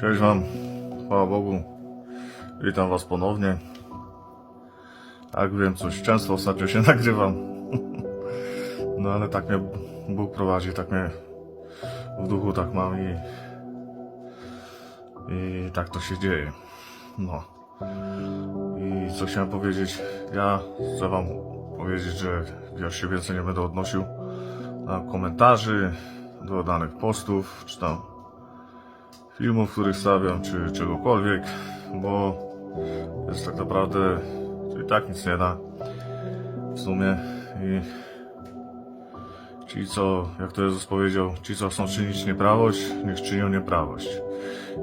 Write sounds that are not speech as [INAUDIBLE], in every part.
Cześć Wam, chwała Bogu. Witam Was ponownie. Tak wiem, coś często ostatnio się [LAUGHS] nagrywam. No ale tak mnie Bóg prowadzi, tak mnie w duchu tak mam i, i tak to się dzieje. No. I co chciałem powiedzieć, ja chcę Wam powiedzieć, że ja się więcej nie będę odnosił do komentarzy, do danych postów, czy tam filmów, których stawiam, czy czegokolwiek, bo jest tak naprawdę to i tak nic nie da w sumie i ci co, jak to Jezus powiedział, ci co chcą czynić nieprawość, niech czynią nieprawość.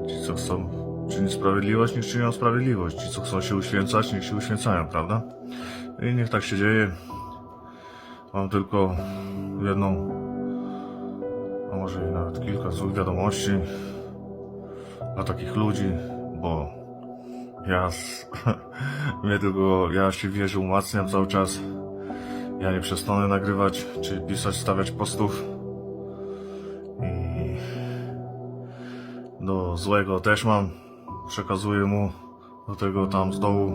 Ci co chcą czynić sprawiedliwość, niech czynią sprawiedliwość. Ci co chcą się uświęcać, niech się uświęcają, prawda? I niech tak się dzieje. Mam tylko jedną, a może i nawet kilka złych wiadomości dla takich ludzi, bo ja, [LAUGHS] mnie tylko, ja się wierzę, umacniam cały czas. Ja nie przestanę nagrywać, czy pisać, stawiać postów. I do złego też mam. Przekazuję mu do tego tam z dołu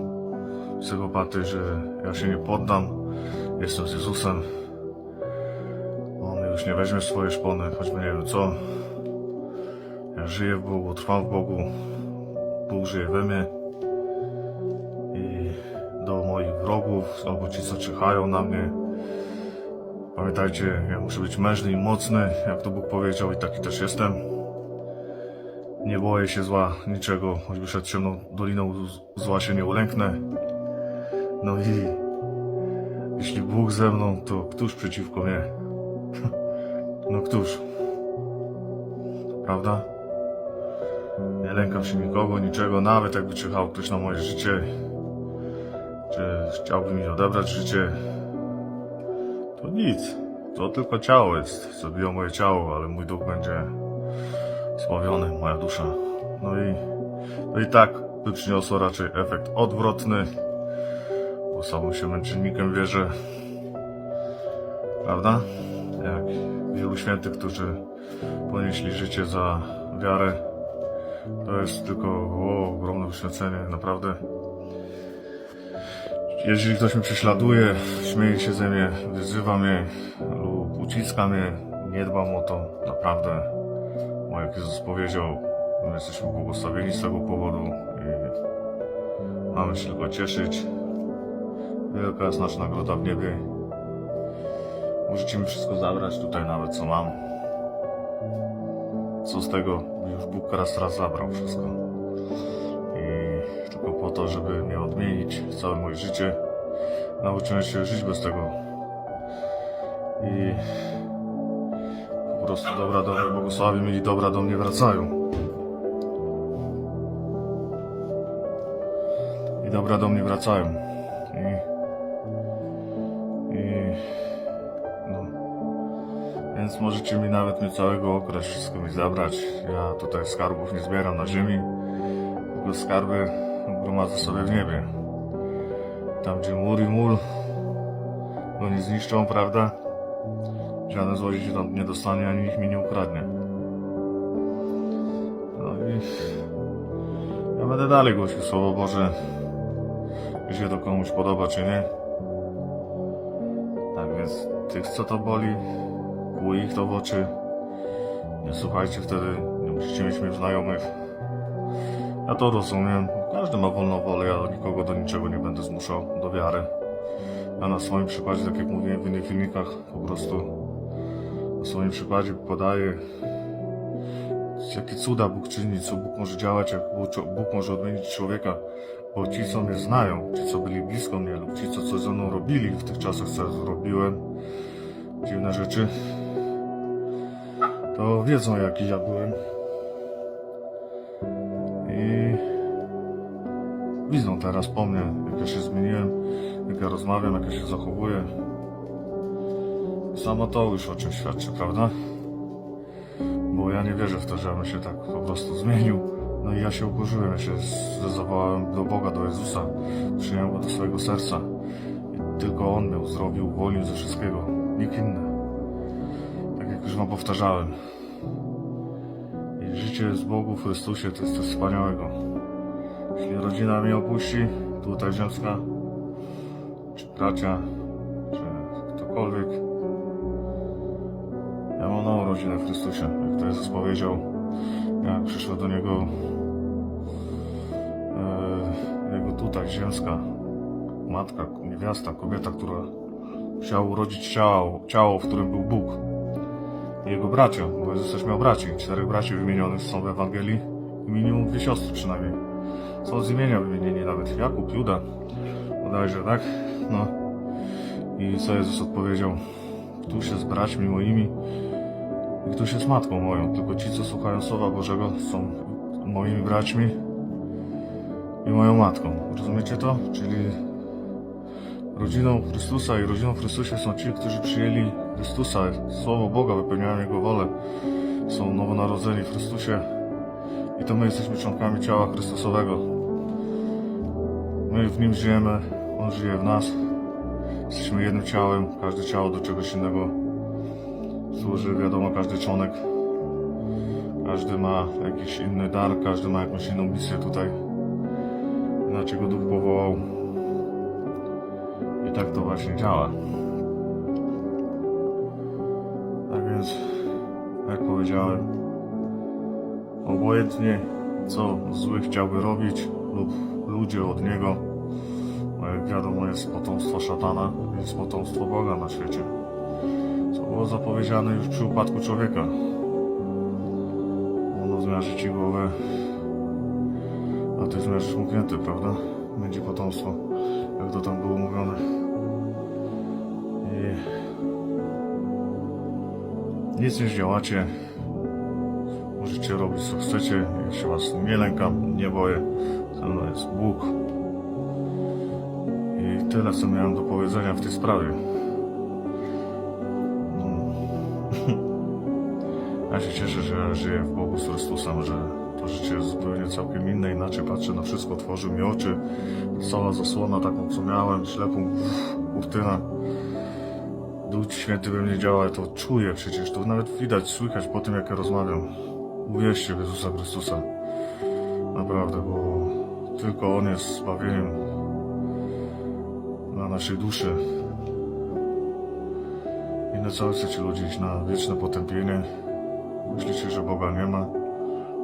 psychopaty, że ja się nie poddam. Jestem z Jezusem. On już nie weźmie swoje szpony, choćby nie wiem co. Żyję w Bogu, trwam w Bogu. Bóg żyje we mnie. I do moich wrogów, albo ci, co czyhają na mnie. Pamiętajcie, ja muszę być mężny i mocny, jak to Bóg powiedział, i taki też jestem. Nie boję się zła, niczego, choćby przed ciemną doliną zła się nie ulęknę. No i jeśli Bóg ze mną, to któż przeciwko mnie? [LAUGHS] No któż? Prawda? Nie lękam się nikogo, niczego, nawet jakby czyhał ktoś na moje życie, czy chciałby mi odebrać życie, to nic. To tylko ciało jest. Zabiło moje ciało, ale mój duch będzie sławiony, moja dusza. No i, no i tak by przyniosło raczej efekt odwrotny, bo samym się męczennikiem wierzę. Prawda? Jak wielu świętych, którzy ponieśli życie za wiarę, to jest tylko ogromne uświęcenie, naprawdę. Jeżeli ktoś mnie prześladuje, śmieje się ze mnie, wyzywa mnie lub uciska mnie, nie dbam o to, naprawdę. Bo jak Jezus powiedział, my jesteśmy błogosławieni z tego powodu i mamy się tylko cieszyć. Wielka jest nasza nagroda w niebie. Możecie mi wszystko zabrać tutaj nawet co mam. Co z tego? Już Bóg raz raz zabrał wszystko. I tylko po to, żeby mnie odmienić całe moje życie. Nauczyłem się żyć bez tego. I po prostu dobra do mnie błogosławi mnie i dobra do mnie wracają. I dobra do mnie wracają. I Więc możecie mi nawet mnie całego okraść, wszystko mi zabrać. Ja tutaj skarbów nie zbieram na ziemi, tylko skarby gromadzę sobie w niebie. Tam gdzie mur i mól go nie zniszczą, prawda? Żaden złodziej tam nie dostanie, ani nikt mi nie ukradnie. No i ja będę dalej głosił Słowo Boże, czy się to komuś podoba, czy nie. Tak więc tych, co to boli, kłuj ich to w oczy. Nie słuchajcie wtedy, nie musicie mieć mnie znajomych. Ja to rozumiem. Każdy ma wolną wolę, ja nikogo do niczego nie będę zmuszał, do wiary. Ja na swoim przykładzie, tak jak mówiłem w innych filmikach, po prostu na swoim przykładzie podaję, jakie cuda Bóg czyni, co Bóg może działać, jak Bóg, może odmienić człowieka. Bo ci, co mnie znają, ci, co byli blisko mnie, lub ci, co coś ze mną robili w tych czasach, co zrobiłem, dziwne rzeczy, to wiedzą, jaki ja byłem. I widzą teraz po mnie, jak ja się zmieniłem, jak ja rozmawiam, jak ja się zachowuję. Samo to już o czym świadczy, prawda? Bo ja nie wierzę w to, że ja się tak po prostu zmienił. No i ja się ukorzyłem, ja się zawołałem do Boga, do Jezusa, przyjąłem Go do swojego serca. I tylko On mnie uzdrowił, uwolnił ze wszystkiego, nikt inny. Jak już Wam powtarzałem. I życie z Bogu w Chrystusie to jest coś wspaniałego. Jeśli rodzina mnie opuści, tutaj ziemska, czy bracia, czy ktokolwiek, ja mam nową rodzinę w Chrystusie. Jak to Jezus powiedział, jak przyszła do Niego e, Jego tutaj ziemska matka, niewiasta, kobieta, która chciała urodzić ciało, ciało, w którym był Bóg. Jego bracia, bo Jezus miał braci. Czterech braci wymienionych są w Ewangelii i minimum dwie siostry przynajmniej. Są z imienia wymienieni nawet. Jakub, Juda, bodajże, tak? No. I co Jezus odpowiedział? Któż jest braćmi moimi i któż jest matką moją. Tylko ci, co słuchają Słowa Bożego, są moimi braćmi i moją matką. Rozumiecie to? Czyli rodziną Chrystusa i rodziną w Chrystusie są ci, którzy przyjęli Chrystusa, Słowo Boga, wypełniają Jego wolę, są nowonarodzeni w Chrystusie i to my jesteśmy członkami ciała Chrystusowego. My w Nim żyjemy, On żyje w nas. Jesteśmy jednym ciałem, każde ciało do czegoś innego służy, wiadomo, każdy członek, każdy ma jakiś inny dar, każdy ma jakąś inną misję tutaj. Inaczej go Duch powołał. I tak to właśnie działa. Więc, jak powiedziałem, obojętnie co zły chciałby robić lub ludzie od niego, bo jak wiadomo jest potomstwo szatana, jest potomstwo Boga na świecie. Co było zapowiedziane już przy upadku człowieka. Ono zmiarzy ci głowę, a ty zmierzysz mu pięty, prawda? Będzie potomstwo, jak to tam było mówione. Nic nie zdziałacie. Możecie robić co chcecie. Ja się was nie lękam, nie boję. Ze mną jest Bóg. I tyle, co miałem do powiedzenia w tej sprawie. [LAUGHS] Ja się cieszę, że żyję w Bogu z Chrystusem, że to życie jest zupełnie całkiem inne, inaczej patrzę na wszystko, otworzył mi oczy. Cała zasłona taką, co miałem, ślepą kurtyna. Duch Święty we mnie działa, to czuję przecież, to nawet widać, słychać po tym, jak ja rozmawiam. Uwierzcie w Jezusa Chrystusa. Naprawdę, bo tylko On jest zbawieniem dla naszej duszy. I na co chcecie ludzie iść na wieczne potępienie? Myślicie, że Boga nie ma?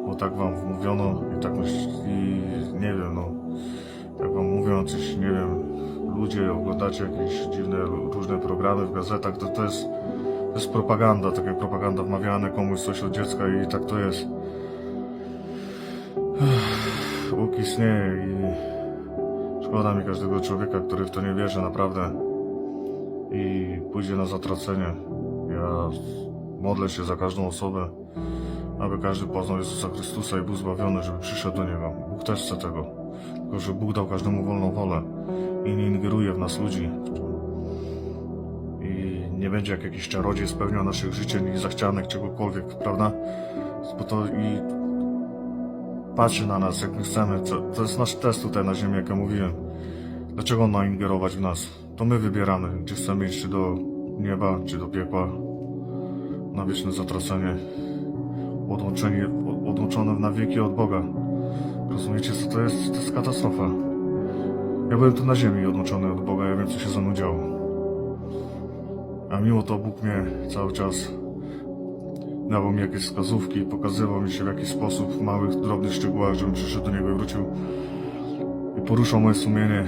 Bo tak wam wmówiono i tak myśl, i nie wiem, no. Tak wam mówią coś, nie wiem, ludzie oglądacie jakieś dziwne, różne programy w gazetach, to, to jest to jest propaganda, taka propaganda wmawiane komuś coś od dziecka i tak to jest. Bóg istnieje i szkoda mi każdego człowieka, który w to nie wierzy naprawdę i pójdzie na zatracenie. Ja modlę się za każdą osobę, aby każdy poznał Jezusa Chrystusa i był zbawiony, żeby przyszedł do Niego. Bóg też chce tego, tylko że Bóg dał każdemu wolną wolę i nie ingeruje w nas ludzi, i nie będzie jak jakiś czarodziej spełniał naszych życzeń i zachcianek czegokolwiek, prawda? Bo to i patrzy na nas, jak my chcemy. To, jest nasz test tutaj na ziemi, jak ja mówiłem. Dlaczego on ma ingerować w nas? To my wybieramy, czy chcemy iść czy do nieba, czy do piekła, na wieczne zatracenie, odłączone na wieki od Boga. Rozumiecie, co to jest? To jest katastrofa. Ja byłem tu na ziemi odłączony od Boga, ja wiem, co się ze mną działo. A mimo to Bóg mnie cały czas dawał mi jakieś wskazówki, pokazywał mi się w jakiś sposób w małych, drobnych szczegółach, żebym przyszedł do Niego i wrócił. I poruszał moje sumienie.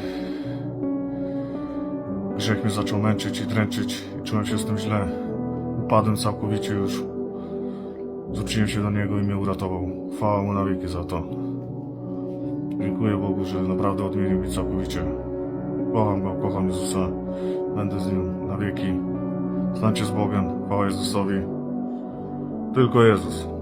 Grzech mnie zaczął męczyć i dręczyć. I czułem się z tym źle. Upadłem całkowicie już. Zwróciłem się do Niego i mnie uratował. Chwała Mu na wieki za to. Dziękuję Bogu, że naprawdę odmienił mnie całkowicie. Kocham Go, kocham Jezusa. Będę z Nim na wieki. Stańcie z Bogiem. Chwała Jezusowi. Tylko Jezus.